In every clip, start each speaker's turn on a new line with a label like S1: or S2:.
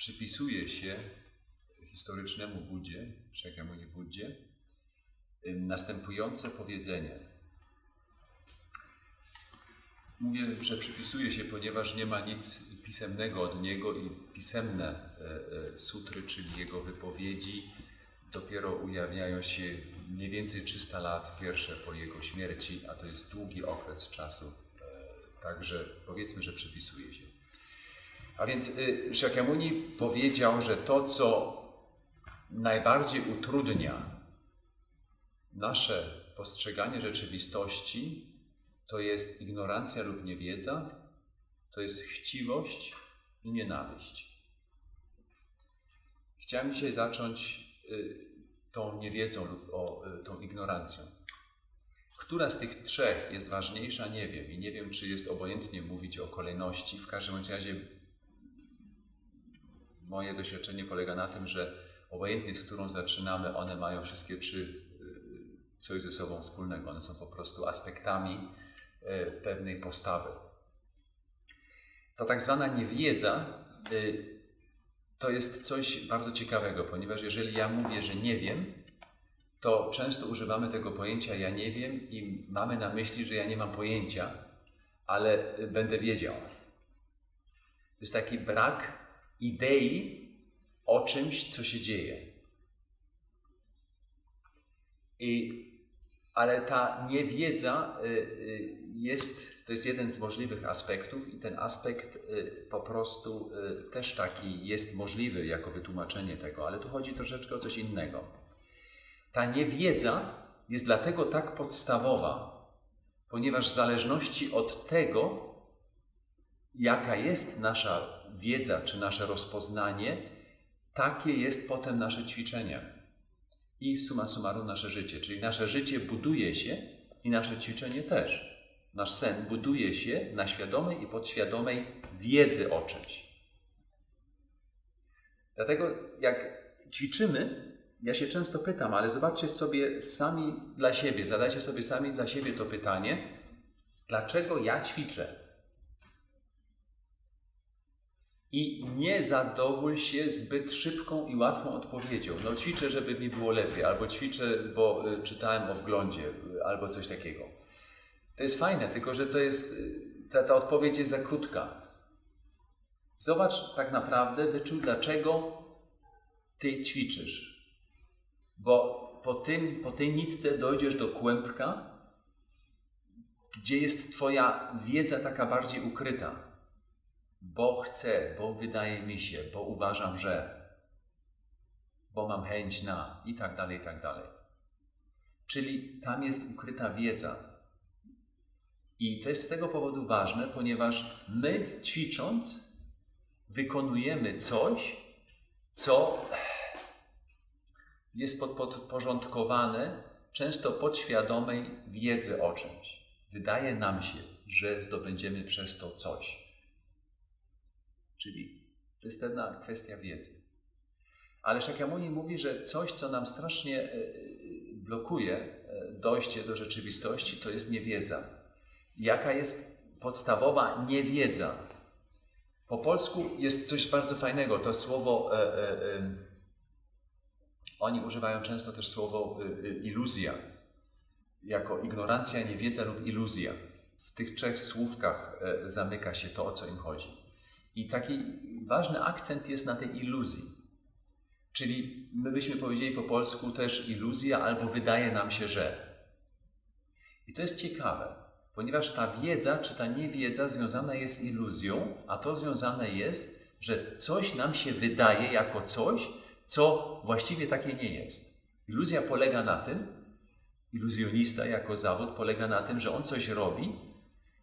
S1: przypisuje się historycznemu Budzie, Shakyamuni Buddzie, ym, następujące powiedzenie. Mówię, że przypisuje się, ponieważ nie ma nic pisemnego od niego i pisemne e, e, sutry, czyli jego wypowiedzi, dopiero ujawniają się mniej więcej 300 lat pierwsze po jego śmierci, a to jest długi okres czasu. E, Także powiedzmy, że przypisuje się. A więc y, Shakyamuni powiedział, że to, co najbardziej utrudnia nasze postrzeganie rzeczywistości, to jest ignorancja lub niewiedza, to jest chciwość i nienawiść. Chciałem dzisiaj zacząć y, tą niewiedzą lub o, y, tą ignorancją. Która z tych trzech jest ważniejsza, nie wiem. I nie wiem, czy jest obojętnie mówić o kolejności. W każdym razie moje doświadczenie polega na tym, że obojętnie z którą zaczynamy, one mają wszystkie trzy y, coś ze sobą wspólnego. One są po prostu aspektami y, pewnej postawy. Ta tak zwana niewiedza y, to jest coś bardzo ciekawego, ponieważ jeżeli ja mówię, że nie wiem, to często używamy tego pojęcia ja nie wiem i mamy na myśli, że ja nie mam pojęcia, ale y, będę wiedział. To jest taki brak idei o czymś, co się dzieje. I, ale ta niewiedza y, y, jest, to jest jeden z możliwych aspektów i ten aspekt y, po prostu też taki jest możliwy jako wytłumaczenie tego, ale tu chodzi troszeczkę o coś innego. Ta niewiedza jest dlatego tak podstawowa, ponieważ w zależności od tego, jaka jest nasza wiedza czy nasze rozpoznanie, takie jest potem nasze ćwiczenie i summa summarum nasze życie. Czyli nasze życie buduje się i nasze ćwiczenie też. Nasz sen buduje się na świadomej i podświadomej wiedzy o czymś. Dlatego jak ćwiczymy, ja się często pytam, ale zobaczcie sobie sami dla siebie, zadajcie sobie sami dla siebie to pytanie, dlaczego ja ćwiczę? I nie zadowól się zbyt szybką i łatwą odpowiedzią. No ćwiczę, żeby mi było lepiej, albo ćwiczę, bo y, czytałem o wglądzie, y, albo coś takiego. To jest fajne, tylko że to jest, y, ta, ta odpowiedź jest za krótka. Zobacz tak naprawdę, wyczuj, dlaczego ty ćwiczysz. Bo po, tym, po tej nitce dojdziesz do kłębka, gdzie jest Twoja wiedza taka bardziej ukryta. Bo chcę, bo wydaje mi się, bo uważam, że, bo mam chęć na i tak dalej, i tak dalej. Czyli tam jest ukryta wiedza. I to jest z tego powodu ważne, ponieważ my ćwicząc wykonujemy coś, co jest pod- podporządkowane często podświadomej wiedzy o czymś. Wydaje nam się, że zdobędziemy przez to coś. Czyli to jest pewna kwestia wiedzy. Ale Shakyamuni mówi, że coś, co nam strasznie e, e, blokuje e, dojście do rzeczywistości, to jest niewiedza. Jaka jest podstawowa niewiedza? Po polsku jest coś bardzo fajnego. To słowo, e, e, e, oni używają często też słowo iluzja, jako ignorancja, niewiedza lub iluzja. W tych trzech słówkach zamyka się to, o co im chodzi. I taki ważny akcent jest na tej iluzji. Czyli my byśmy powiedzieli po polsku też iluzja, albo wydaje nam się, że. I to jest ciekawe, ponieważ ta wiedza czy ta niewiedza związana jest z iluzją, a to związane jest, że coś nam się wydaje jako coś, co właściwie takie nie jest. Iluzja polega na tym, iluzjonista jako zawód polega na tym, że on coś robi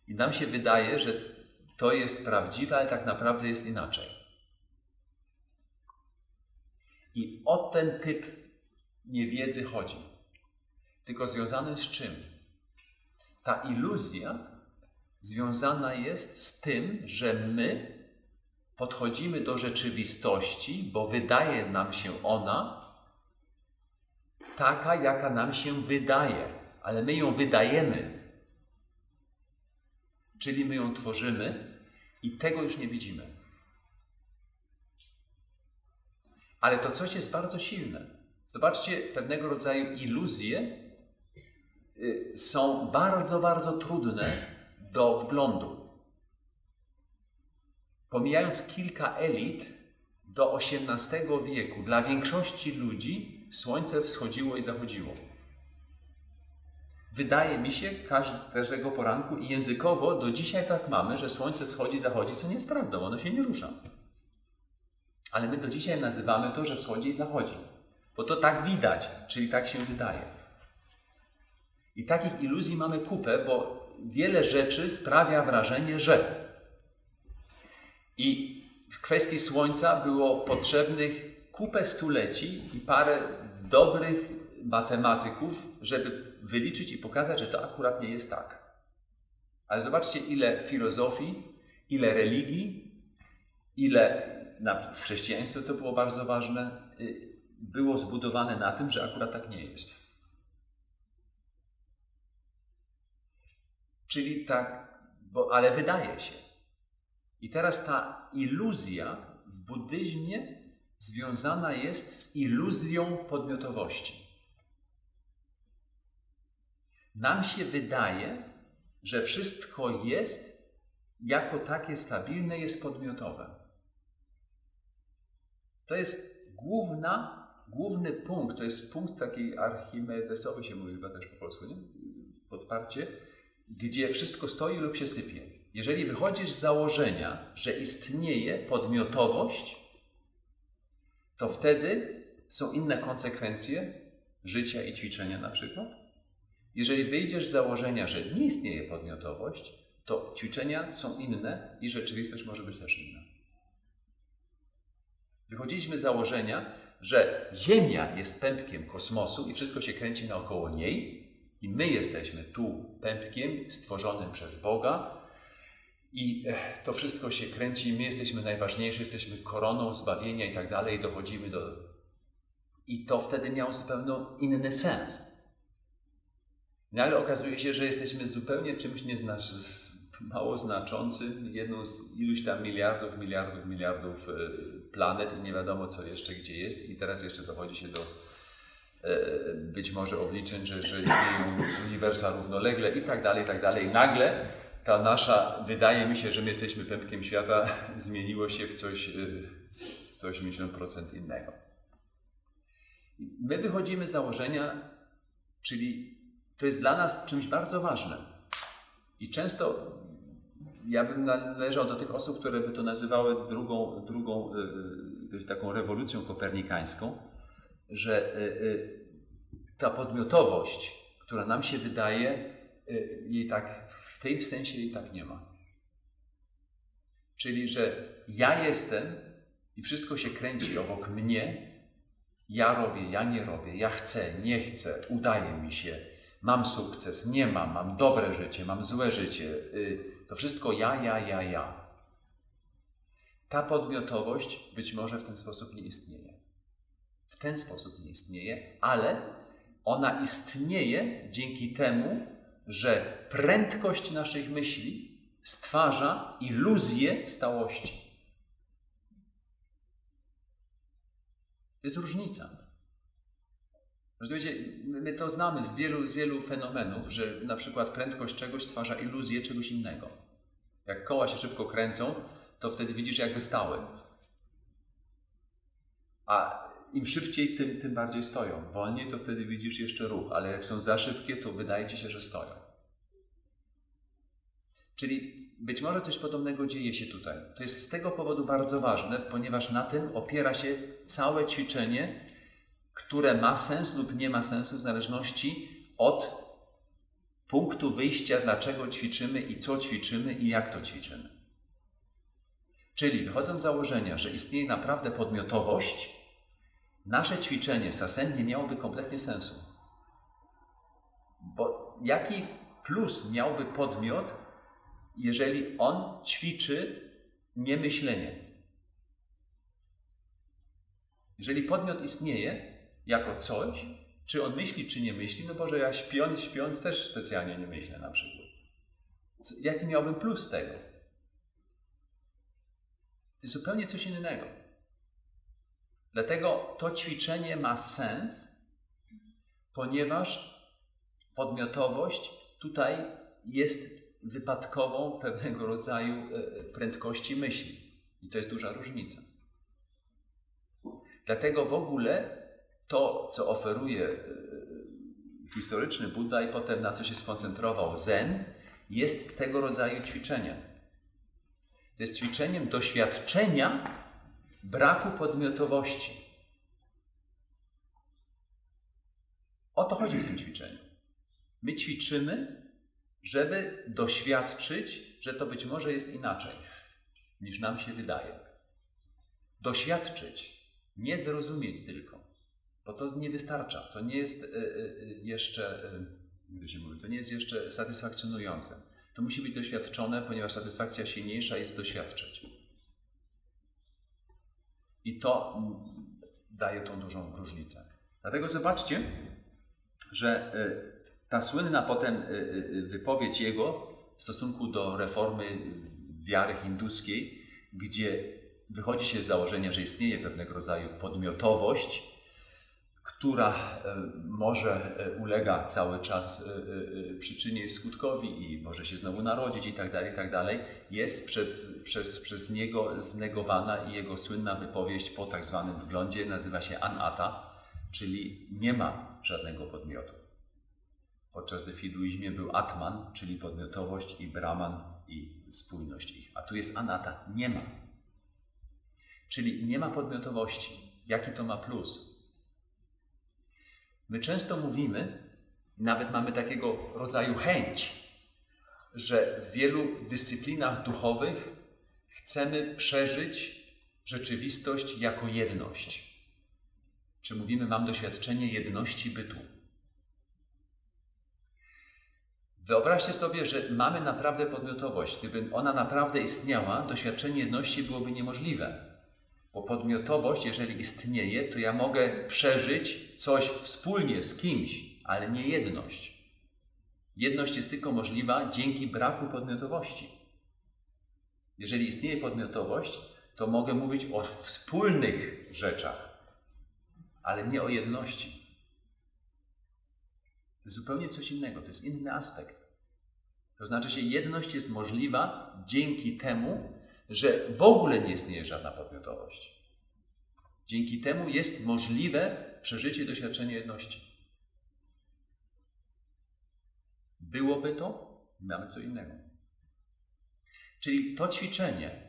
S1: i nam się wydaje, że to jest prawdziwe, ale tak naprawdę jest inaczej. I o ten typ niewiedzy chodzi. Tylko związany z czym? Ta iluzja związana jest z tym, że my podchodzimy do rzeczywistości, bo wydaje nam się ona taka, jaka nam się wydaje, ale my ją wydajemy. Czyli my ją tworzymy i tego już nie widzimy. Ale to coś jest bardzo silne. Zobaczcie, pewnego rodzaju iluzje y, są bardzo, bardzo trudne do wglądu. Pomijając kilka elit, do XVIII wieku dla większości ludzi słońce wschodziło i zachodziło. Wydaje mi się każdego poranku i językowo do dzisiaj tak mamy, że słońce wschodzi, zachodzi, co nie jest prawdą, ono się nie rusza. Ale my do dzisiaj nazywamy to, że wschodzi i zachodzi, bo to tak widać, czyli tak się wydaje. I takich iluzji mamy kupę, bo wiele rzeczy sprawia wrażenie, że. I w kwestii słońca było potrzebnych kupę stuleci i parę dobrych matematyków, żeby wyliczyć i pokazać, że to akurat nie jest tak. Ale zobaczcie, ile filozofii, ile religii, ile na, w chrześcijaństwie to było bardzo ważne, y, było zbudowane na tym, że akurat tak nie jest. Czyli tak, bo, ale wydaje się. I teraz ta iluzja w buddyzmie związana jest z iluzją podmiotowości. Nam się wydaje, że wszystko jest jako takie stabilne, jest podmiotowe. To jest główna, główny punkt, to jest punkt taki archimedesowy się mówi chyba też po polsku, nie? Podparcie, gdzie wszystko stoi lub się sypie. Jeżeli wychodzisz z założenia, że istnieje podmiotowość, to wtedy są inne konsekwencje życia i ćwiczenia na przykład. Jeżeli wyjdziesz z założenia, że nie istnieje podmiotowość, to ćwiczenia są inne i rzeczywistość może być też inna. Wychodziliśmy z założenia, że Ziemia jest pępkiem kosmosu i wszystko się kręci naokoło niej, i my jesteśmy tu pępkiem stworzonym przez Boga, i to wszystko się kręci, my jesteśmy najważniejsi, jesteśmy koroną zbawienia i tak dalej, dochodzimy do. I to wtedy miało zupełnie inny sens. Nagle okazuje się, że jesteśmy zupełnie czymś niezna... mało znaczącym, jedną z iluś tam miliardów, miliardów, miliardów planet i nie wiadomo co jeszcze gdzie jest. I teraz jeszcze dochodzi się do być może obliczeń, że, że istnieją uniwersa równolegle i tak dalej, i tak dalej. I nagle ta nasza, wydaje mi się, że my jesteśmy pępkiem świata, zmieniło się w coś 180% innego. My wychodzimy z założenia, czyli to jest dla nas czymś bardzo ważnym. I często ja bym należał do tych osób, które by to nazywały drugą, drugą y, taką rewolucją kopernikańską, że y, y, ta podmiotowość, która nam się wydaje, jej tak w tej sensie jej tak nie ma. Czyli, że ja jestem i wszystko się kręci obok mnie, ja robię, ja nie robię, ja chcę, nie chcę, udaje mi się, mam sukces, nie mam, mam dobre życie, mam złe życie. Y, to wszystko ja, ja, ja, ja. Ta podmiotowość być może w ten sposób nie istnieje. W ten sposób nie istnieje, ale ona istnieje dzięki temu, że prędkość naszych myśli stwarza iluzję stałości. To jest różnica. Rozumiecie, my to znamy z wielu, z wielu fenomenów, że na przykład prędkość czegoś stwarza iluzję czegoś innego. Jak koła się szybko kręcą, to wtedy widzisz, jakby stały. A im szybciej, tym, tym bardziej stoją. Wolniej, to wtedy widzisz jeszcze ruch, ale jak są za szybkie, to wydaje ci się, że stoją. Czyli być może coś podobnego dzieje się tutaj. To jest z tego powodu bardzo ważne, ponieważ na tym opiera się całe ćwiczenie, które ma sens lub nie ma sensu w zależności od punktu wyjścia, dlaczego ćwiczymy i co ćwiczymy i jak to ćwiczymy. Czyli wychodząc z założenia, że istnieje naprawdę podmiotowość, nasze ćwiczenie sasen nie miałoby kompletnie sensu. Bo jaki plus miałby podmiot, jeżeli on ćwiczy niemyślenie? Jeżeli podmiot istnieje jako coś, czy on myśli, czy nie myśli, no Boże, ja śpiąc, śpiąc też specjalnie nie myślę na przykład. Jaki miałbym plus tego? To jest zupełnie coś innego. Dlatego to ćwiczenie ma sens, ponieważ podmiotowość tutaj jest wypadkową pewnego rodzaju e, prędkości myśli. I to jest duża różnica. Dlatego w ogóle to, co oferuje e, historyczny Buddha i potem na co się skoncentrował Zen, jest tego rodzaju ćwiczeniem. To jest ćwiczeniem doświadczenia braku podmiotowości. O to chodzi w tym ćwiczeniu. My ćwiczymy, żeby doświadczyć, że to być może jest inaczej, niż nam się wydaje. Doświadczyć, nie zrozumieć tylko, bo to nie wystarcza. To nie jest y, y, jeszcze, y, się to nie jest jeszcze satysfakcjonujące. To musi być doświadczone, ponieważ satysfakcja silniejsza jest doświadczyć. I to mm, daje tą dużą różnicę. Dlatego zobaczcie, że ta słynna potem wypowiedź jego w stosunku do reformy wiary hinduskiej, gdzie wychodzi się z założenia, że istnieje pewnego rodzaju podmiotowość, która e, może e, ulega cały czas e, przyczynie i skutkowi i może się znowu narodzić i tak dalej, i tak dalej, jest przed, przez, przez niego znegowana i jego słynna wypowiedź po tak zwanym wglądzie nazywa się anata, czyli nie ma żadnego podmiotu. Podczas gdy w hinduizmie był atman, czyli podmiotowość i brahman i spójność ich. A tu jest anata, nie ma. Czyli nie ma podmiotowości. Jaki to ma plus? My często mówimy, nawet mamy takiego rodzaju chęć, że w wielu dyscyplinach duchowych chcemy przeżyć rzeczywistość jako jedność. Czy mówimy, mam doświadczenie jedności bytu? Wyobraźcie sobie, że mamy naprawdę podmiotowość. Gdyby ona naprawdę istniała, doświadczenie jedności byłoby niemożliwe. Bo podmiotowość, jeżeli istnieje, to ja mogę przeżyć coś wspólnie z kimś, ale nie jedność. Jedność jest tylko możliwa dzięki braku podmiotowości. Jeżeli istnieje podmiotowość, to mogę mówić o wspólnych rzeczach, ale nie o jedności. To jest zupełnie coś innego, to jest inny aspekt. To znaczy, że jedność jest możliwa dzięki temu, że w ogóle nie istnieje żadna podmiotowość. Dzięki temu jest możliwe przeżycie i doświadczenie jedności. Byłoby to, mamy co innego. Czyli to ćwiczenie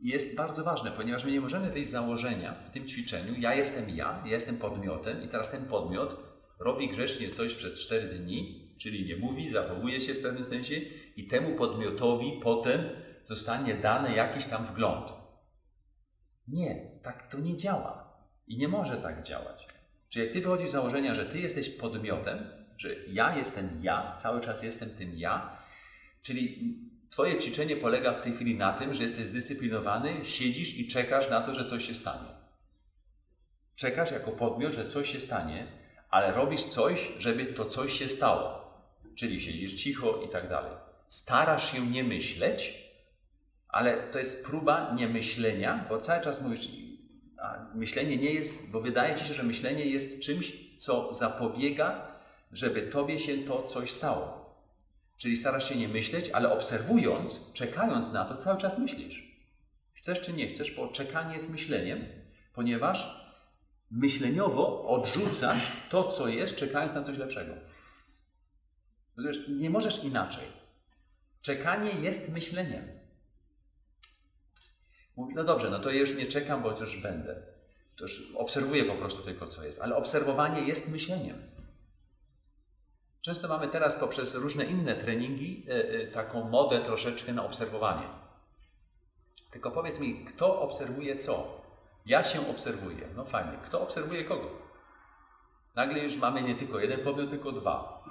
S1: jest bardzo ważne, ponieważ my nie możemy wyjść z założenia w tym ćwiczeniu, ja jestem ja, ja jestem podmiotem i teraz ten podmiot robi grzecznie coś przez cztery dni, czyli nie mówi, zachowuje się w pewnym sensie i temu podmiotowi potem zostanie dany jakiś tam wgląd. Nie, tak to nie działa. I nie może tak działać. Czyli jak ty wychodzisz z założenia, że ty jesteś podmiotem, że ja jestem ja, cały czas jestem tym ja, czyli twoje ćwiczenie polega w tej chwili na tym, że jesteś zdyscyplinowany, siedzisz i czekasz na to, że coś się stanie. Czekasz jako podmiot, że coś się stanie, ale robisz coś, żeby to coś się stało. Czyli siedzisz cicho i tak dalej. Starasz się nie myśleć, ale to jest próba niemyślenia, bo cały czas mówisz, a myślenie nie jest, bo wydaje ci się, że myślenie jest czymś, co zapobiega, żeby tobie się to coś stało. Czyli starasz się nie myśleć, ale obserwując, czekając na to, cały czas myślisz. Chcesz czy nie chcesz, bo czekanie jest myśleniem, ponieważ myśleniowo odrzucasz to, co jest, czekając na coś lepszego. Nie możesz inaczej. Czekanie jest myśleniem. Mówi, no dobrze, no to ja już nie czekam, bo już będę. To już obserwuję po prostu tylko, co jest. Ale obserwowanie jest myśleniem. Często mamy teraz poprzez różne inne treningi e, e, taką modę troszeczkę na obserwowanie. Tylko powiedz mi, kto obserwuje co? Ja się obserwuję. No fajnie. Kto obserwuje kogo? Nagle już mamy nie tylko jeden podmiot, tylko dwa.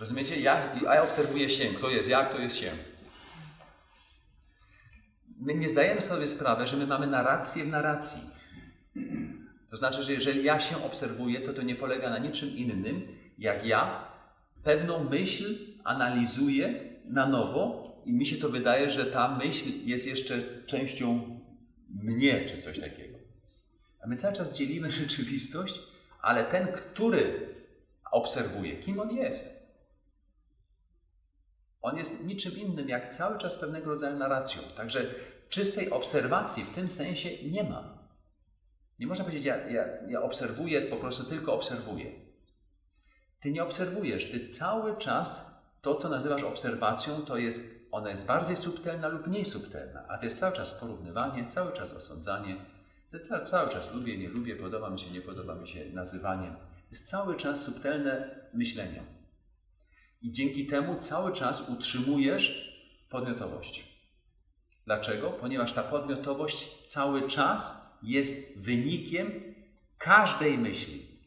S1: Rozumiecie? Ja, ja obserwuję się. Kto jest ja, kto jest się my nie zdajemy sobie sprawy, że my mamy narrację w narracji. To znaczy, że jeżeli ja się obserwuję, to to nie polega na niczym innym, jak ja pewną myśl analizuję na nowo i mi się to wydaje, że ta myśl jest jeszcze częścią mnie, czy coś takiego. my cały czas dzielimy rzeczywistość, ale ten, który obserwuje, kim on jest. On jest niczym innym jak cały czas pewnego rodzaju narracją. Także czystej obserwacji w tym sensie nie ma. Nie można powiedzieć, ja, ja, ja obserwuję, po prostu tylko obserwuję. Ty nie obserwujesz, ty cały czas to, co nazywasz obserwacją, to jest, ona jest bardziej subtelna lub mniej subtelna, a to jest cały czas porównywanie, cały czas osądzanie, cały, cały czas lubię, nie lubię, podoba mi się, nie podoba mi się, nazywanie. Jest cały czas subtelne myślenie. I dzięki temu cały czas utrzymujesz podmiotowość. Dlaczego? Ponieważ ta podmiotowość cały czas jest wynikiem każdej myśli.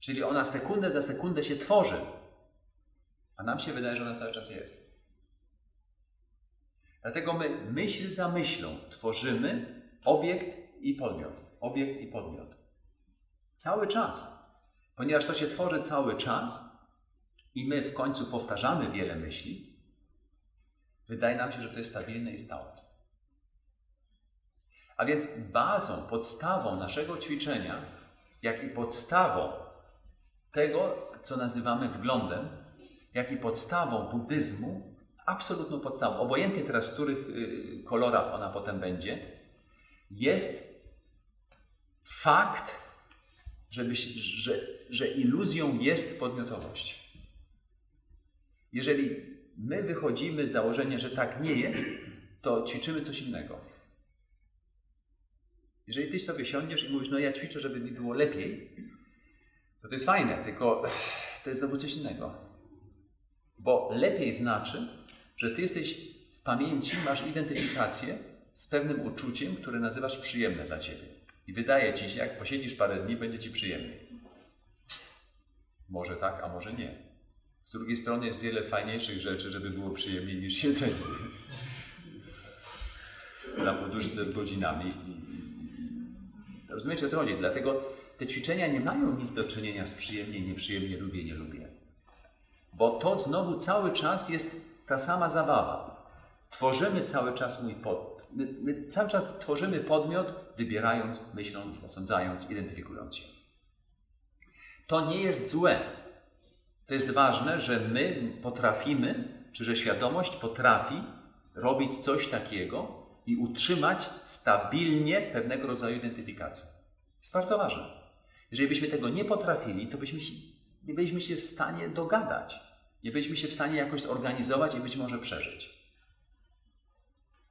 S1: Czyli ona sekundę za sekundę się tworzy, a nam się wydaje, że ona cały czas jest. Dlatego my myśl za myślą tworzymy obiekt i podmiot. Obiekt i podmiot. Cały czas. Ponieważ to się tworzy cały czas i my w końcu powtarzamy wiele myśli, wydaje nam się, że to jest stabilne i stałe. A więc bazą, podstawą naszego ćwiczenia, jak i podstawą tego, co nazywamy wglądem, jak i podstawą buddyzmu, absolutną podstawą, obojętnie teraz w których y, kolorach ona potem będzie, jest fakt, żeby, że, że iluzją jest podmiotowość. Jeżeli my wychodzimy z założenia, że tak nie jest, to ćwiczymy coś innego. Jeżeli ty sobie siądziesz i mówisz, no ja ćwiczę, żeby mi było lepiej, to to jest fajne, tylko to jest znowu coś innego. Bo lepiej znaczy, że ty jesteś w pamięci, masz identyfikację z pewnym uczuciem, które nazywasz przyjemne dla ciebie. I wydaje ci się, jak posiedzisz parę dni, będzie ci przyjemniej. Może tak, a może nie. Z drugiej strony jest wiele fajniejszych rzeczy, żeby było przyjemniej niż siedzenie na poduszce godzinami. Rozumiecie o co chodzi? Dlatego te ćwiczenia nie mają nic do czynienia z przyjemnie, nieprzyjemnie, lubię, nie lubię. Bo to znowu cały czas jest ta sama zabawa. Tworzymy cały czas mój pod. My, my cały czas tworzymy podmiot, wybierając, myśląc, osądzając, identyfikując się. To nie jest złe. To jest ważne, że my potrafimy, czy że świadomość potrafi robić coś takiego i utrzymać stabilnie pewnego rodzaju identyfikację. Jest bardzo ważne. Jeżeli byśmy tego nie potrafili, to byśmy się, nie byliśmy się w stanie dogadać. Nie byliśmy się w stanie jakoś zorganizować i być może przeżyć.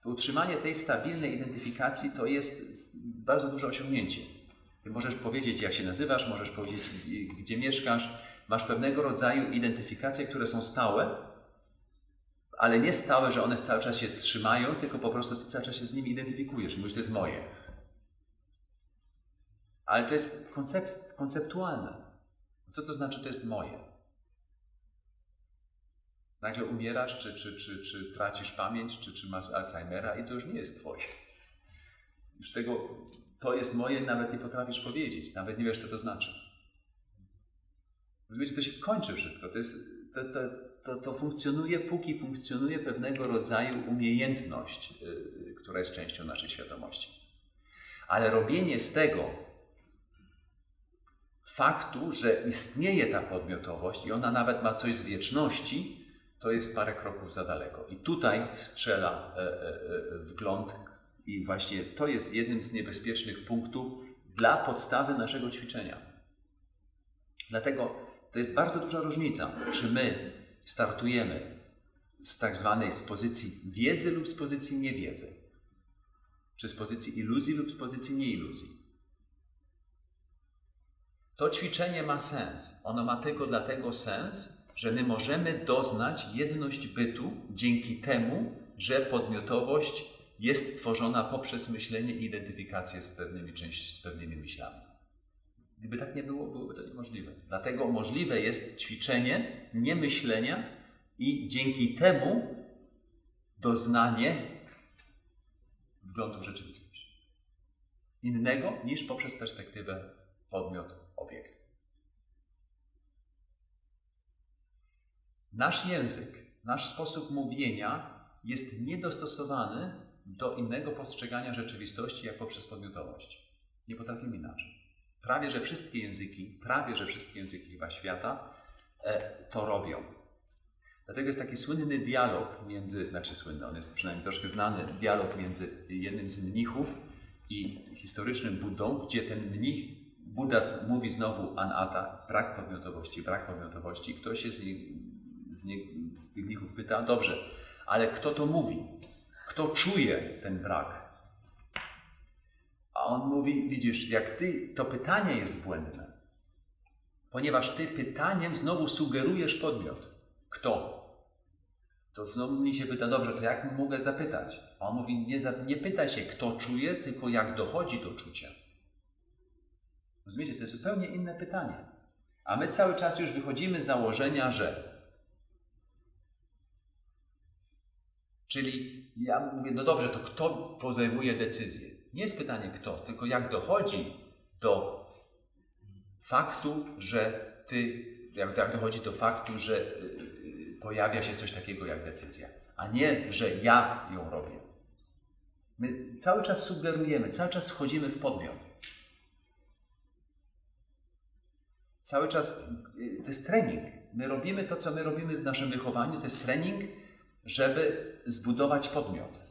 S1: To utrzymanie tej stabilnej identyfikacji to jest bardzo duże osiągnięcie. Ty możesz powiedzieć, jak się nazywasz, możesz powiedzieć, gdzie mieszkasz, masz pewnego rodzaju identyfikacje, które są stałe, ale nie stałe, że one cały czas się trzymają, tylko po prostu ty cały czas się z nimi identyfikujesz. Mówisz, to jest moje. Ale to jest koncept, konceptualne. Co to znaczy, to jest moje? Nagle umierasz, czy, czy, czy, czy tracisz pamięć, czy, czy masz Alzheimera i to już nie jest twoje. Już tego, to jest moje, nawet nie potrafisz powiedzieć, nawet nie wiesz, co to znaczy. Wiecie, to się kończy wszystko. To, jest, to, to, to, to funkcjonuje, póki funkcjonuje pewnego rodzaju umiejętność, yy, która jest częścią naszej świadomości. Ale robienie z tego faktu, że istnieje ta podmiotowość i ona nawet ma coś z wieczności, to jest parę kroków za daleko. I tutaj strzela e, e, e, wgląd, i właśnie to jest jednym z niebezpiecznych punktów dla podstawy naszego ćwiczenia. Dlatego to jest bardzo duża różnica, czy my startujemy z tak zwanej z pozycji wiedzy lub z pozycji niewiedzy, czy z pozycji iluzji lub z pozycji nieiluzji. To ćwiczenie ma sens. Ono ma tylko dlatego sens, że my możemy doznać jedność bytu dzięki temu, że podmiotowość jest tworzona poprzez myślenie i identyfikację z pewnymi, części, z pewnymi myślami. Gdyby tak nie było, byłoby to niemożliwe. Dlatego możliwe jest ćwiczenie niemyślenia i dzięki temu doznanie wglądu w rzeczywistość. Innego niż poprzez perspektywę podmiot obiekt. Nasz język, nasz sposób mówienia jest niedostosowany do innego postrzegania rzeczywistości jak poprzez podmiotowość. Nie potrafimy inaczej. Prawie, że wszystkie języki, prawie, że wszystkie języki chyba świata e, to robią. Dlatego jest taki słynny dialog między, znaczy słynny, on jest przynajmniej troszkę znany, dialog między jednym z mnichów i historycznym Buddą, gdzie ten mnich, Buddha mówi znowu anata, brak podmiotowości, brak podmiotowości. Ktoś się z, z, z tych mnichów pyta, dobrze, ale kto to mówi? Kto czuje ten brak? A on mówi, widzisz, jak ty, to pytanie jest błędne, ponieważ ty pytaniem znowu sugerujesz podmiot. Kto? To znowu mi się pyta, dobrze, to jak mogę zapytać? A on mówi, nie, nie pytaj się, kto czuje, tylko jak dochodzi do czucia. Rozumiecie, to jest zupełnie inne pytanie. A my cały czas już wychodzimy z założenia, że. Czyli ja mówię, no dobrze, to kto podejmuje decyzję? Nie jest pytanie kto, tylko jak dochodzi do faktu, że ty, jak, jak dochodzi do faktu, że y, y, pojawia się coś takiego jak decyzja, a nie, że ja ją robię. My cały czas sugerujemy, cały czas wchodzimy w podmiot. Cały czas y, to jest trening. My robimy to, co my robimy w naszym wychowaniu, to jest trening, żeby zbudować podmiot.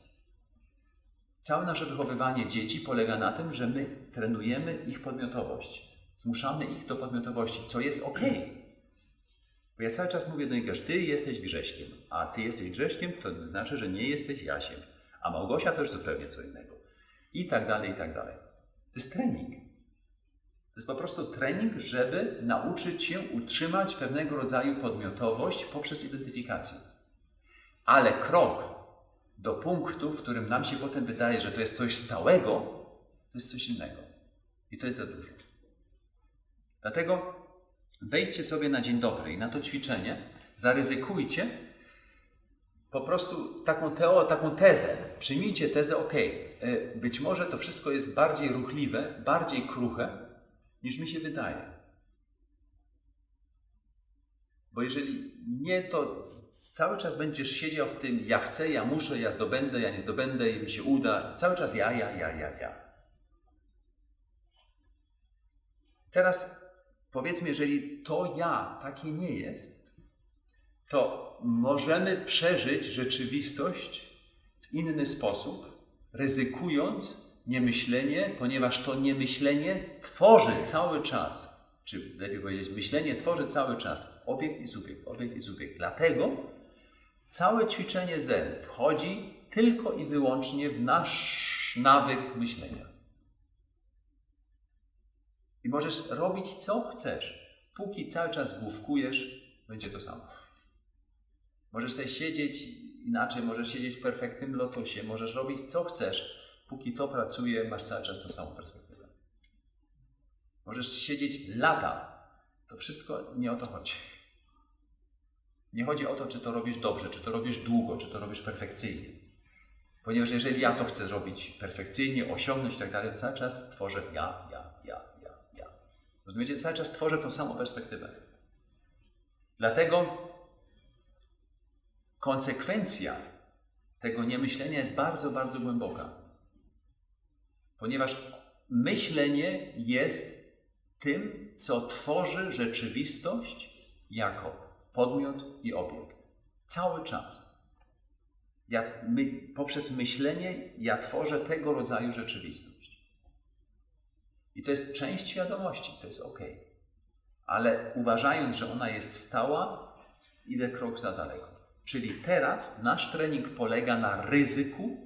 S1: Całe nasze wychowywanie dzieci polega na tym, że my trenujemy ich podmiotowość. Zmuszamy ich do podmiotowości, co jest ok. Bo ja cały czas mówię do nich, że ty jesteś Grześkiem, a ty jesteś Grześkiem, to znaczy, że nie jesteś Jasiem. A Małgosia to już zupełnie co innego. I tak dalej, i tak dalej. To jest trening. To jest po prostu trening, żeby nauczyć się utrzymać pewnego rodzaju podmiotowość poprzez identyfikację. Ale krok do punktu, w którym nam się potem wydaje, że to jest coś stałego, to jest coś innego. I to jest za dużo. Dlatego wejdźcie sobie na dzień dobry i na to ćwiczenie, zaryzykujcie po prostu taką, teo, taką tezę. Przyjmijcie tezę, ok, być może to wszystko jest bardziej ruchliwe, bardziej kruche, niż mi się wydaje. Bo jeżeli nie, to cały czas będziesz siedział w tym, ja chcę, ja muszę, ja zdobędę, ja nie zdobędę, mi się uda. Cały czas ja, ja, ja, ja, ja. Teraz powiedzmy, jeżeli to ja takie nie jest, to możemy przeżyć rzeczywistość w inny sposób, ryzykując niemyślenie, ponieważ to niemyślenie tworzy cały czas, czy lepiej powiedzieć, myślenie tworzy cały czas obiekt i subiekt, obiekt i subiekt. Dlatego całe ćwiczenie Zen wchodzi tylko i wyłącznie w nasz nawyk myślenia. I możesz robić co chcesz. Póki cały czas główkujesz, będzie to samo. Możesz sobie siedzieć inaczej, możesz siedzieć w perfektnym lotusie, możesz robić co chcesz. Póki to pracuje, masz cały czas tą samą perspektywę. Możesz siedzieć lata. To wszystko nie o to chodzi. Nie chodzi o to, czy to robisz dobrze, czy to robisz długo, czy to robisz perfekcyjnie. Ponieważ jeżeli ja to chcę zrobić perfekcyjnie, osiągnąć i tak dalej, to cały czas tworzę ja, ja, ja, ja, ja. Rozumiecie? Cały czas tworzę tą samą perspektywę. Dlatego konsekwencja tego niemyślenia jest bardzo, bardzo głęboka. Ponieważ myślenie jest tym, co tworzy rzeczywistość jako podmiot i obiekt. Cały czas. Ja, my, poprzez myślenie ja tworzę tego rodzaju rzeczywistość. I to jest część świadomości, to jest ok. Ale uważając, że ona jest stała, idę krok za daleko. Czyli teraz nasz trening polega na ryzyku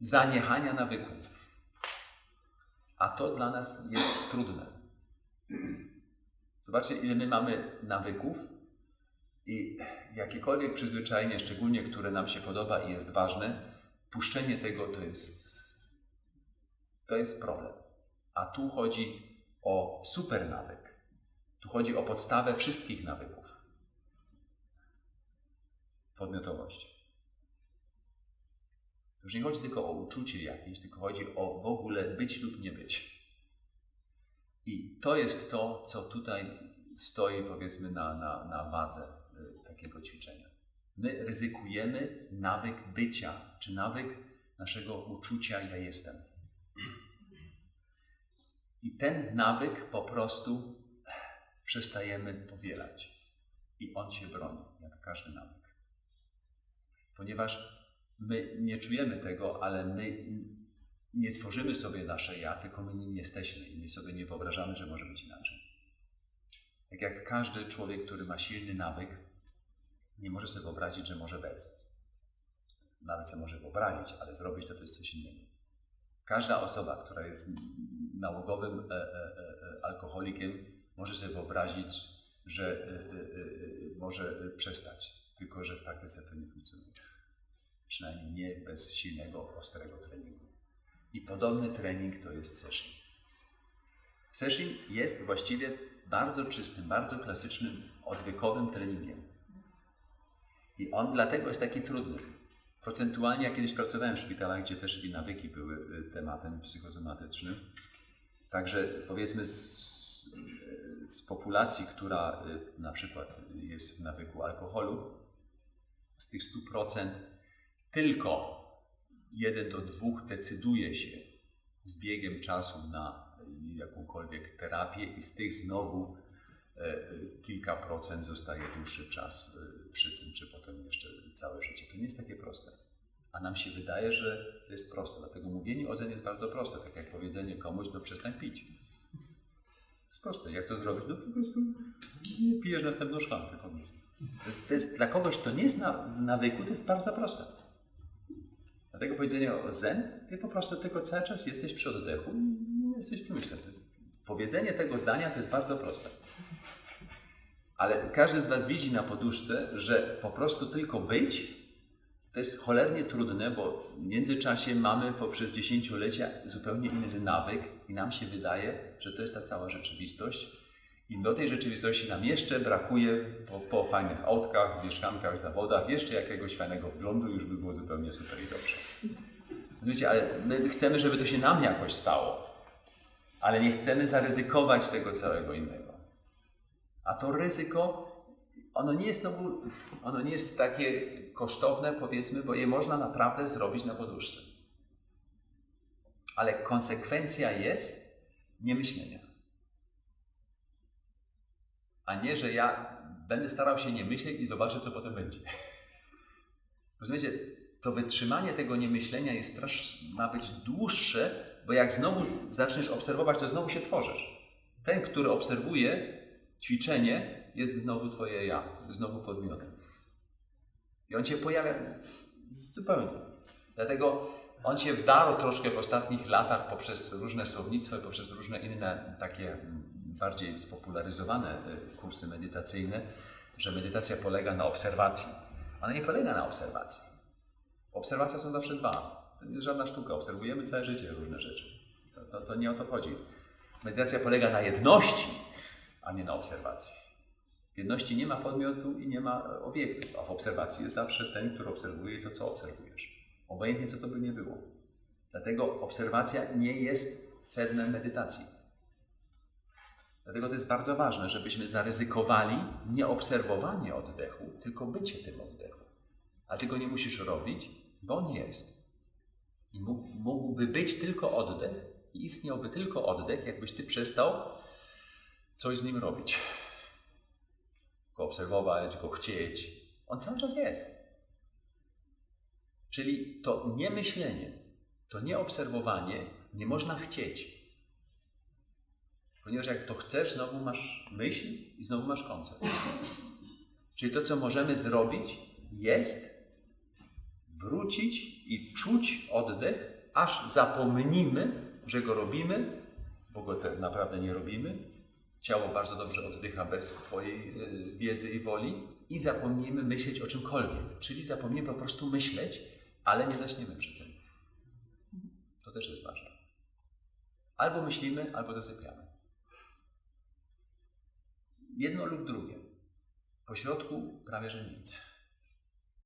S1: zaniechania nawyku. A to dla nas jest trudne. Zobaczcie, ile my mamy nawyków i jakiekolwiek przyzwyczajenie, szczególnie które nam się podoba i jest ważne, puszczenie tego to jest, to jest problem. A tu chodzi o super nawyk. Tu chodzi o podstawę wszystkich nawyków. Podmiotowości. Już nie chodzi tylko o uczucie jakieś, tylko chodzi o w ogóle być lub nie być. I to jest to, co tutaj stoi, powiedzmy, na, na, na wadze y, takiego ćwiczenia. My ryzykujemy nawyk bycia, czy nawyk naszego uczucia ja jestem. I ten nawyk po prostu przestajemy powielać. I on się broni, jak każdy nawyk. Ponieważ my nie czujemy tego, ale my nie tworzymy sobie nasze ja, tylko my nim jesteśmy i my sobie nie wyobrażamy, że może być inaczej. Tak jak każdy człowiek, który ma silny nawyk, nie może sobie wyobrazić, że może bez. Nawet sobie może wyobrazić, ale zrobić to to jest coś innego. Każda osoba, która jest nałogowym e, e, e, alkoholikiem, może sobie wyobrazić, że e, e, e, może przestać, tylko że w praktyce to nie funkcjonuje. Przynajmniej nie bez silnego, ostrego treningu. I podobny trening to jest session. Session jest właściwie bardzo czystym, bardzo klasycznym, odwykowym treningiem. I on dlatego jest taki trudny. Procentualnie, ja kiedyś pracowałem w szpitalach, gdzie też i nawyki były y, tematem psychosomatycznym. Także powiedzmy z, z populacji, która y, na przykład jest w nawyku alkoholu, z tych 100% tylko jeden do dwóch decyduje się z biegiem czasu na jakąkolwiek terapię i z tych znowu e, kilka procent zostaje dłuższy czas e, przy tym, czy potem jeszcze całe życie. To nie jest takie proste. A nam się wydaje, że to jest proste. Dlatego mówienie o zen jest bardzo proste. Tak jak powiedzenie komuś, no przestań pić. To jest proste. Jak to zrobić? No po prostu pijesz następną szklankę. To jest, to jest, dla kogoś, kto nie jest na, w nawyku, to jest bardzo proste. Dlatego powiedzenie o zen, ty po prostu tylko cały czas jesteś przy oddechu jesteś myśle. To jest, powiedzenie tego zdania to jest bardzo proste. Ale każdy z Was widzi na poduszce, że po prostu tylko być to jest cholernie trudne, bo w międzyczasie mamy poprzez dziesięciolecia zupełnie inny nawyk i nam się wydaje, że to jest ta cała rzeczywistość. I do tej rzeczywistości nam jeszcze brakuje po, po fajnych autkach, mieszkankach, zawodach, jeszcze jakiegoś fajnego wglądu, już by było zupełnie super i dobrze. Wiecie, ale my chcemy, żeby to się nam jakoś stało, ale nie chcemy zaryzykować tego całego innego. A to ryzyko, ono nie jest, znowu, ono nie jest takie kosztowne, powiedzmy, bo je można naprawdę zrobić na poduszce. Ale konsekwencja jest niemyślenia. A nie, że ja będę starał się nie myśleć i zobaczę, co potem będzie. Rozumiecie? To wytrzymanie tego niemyślenia jest strasznie, ma być dłuższe, bo jak znowu zaczniesz obserwować, to znowu się tworzysz. Ten, który obserwuje ćwiczenie, jest znowu twoje ja, znowu podmiotem. I on się pojawia zupełnie. Dlatego on się wdarł troszkę w ostatnich latach poprzez różne słownictwo poprzez różne inne takie bardziej spopularyzowane y, kursy medytacyjne, że medytacja polega na obserwacji. Ona nie polega na obserwacji. Obserwacja są zawsze dwa. To nie jest żadna sztuka. Obserwujemy całe życie różne rzeczy. To, to, to nie o to chodzi. Medytacja polega na jedności, a nie na obserwacji. W jedności nie ma podmiotu i nie ma obiektu, a w obserwacji jest zawsze ten, który obserwuje to, co obserwujesz. Obojętnie, co to by nie było. Dlatego obserwacja nie jest sednem medytacji. Dlatego to jest bardzo ważne, żebyśmy zaryzykowali nie obserwowanie oddechu, tylko bycie tym oddechu. A tego nie musisz robić, bo on jest. I mógłby być tylko oddech i istniałby tylko oddech, jakbyś ty przestał coś z nim robić. Go obserwować, go chcieć. On cały czas jest. Czyli to nie myślenie, to nie obserwowanie nie można chcieć. Ponieważ jak to chcesz, znowu masz myśl i znowu masz koncept. Czyli to, co możemy zrobić, jest wrócić i czuć oddech, aż zapomnimy, że go robimy, bo go te naprawdę nie robimy. Ciało bardzo dobrze oddycha bez Twojej y, wiedzy i woli i zapomnimy myśleć o czymkolwiek. Czyli zapomnimy po prostu myśleć, ale nie zaśniemy przy tym. To też jest ważne. Albo myślimy, albo zasypiamy. Jedno lub drugie. Po środku prawie że nic.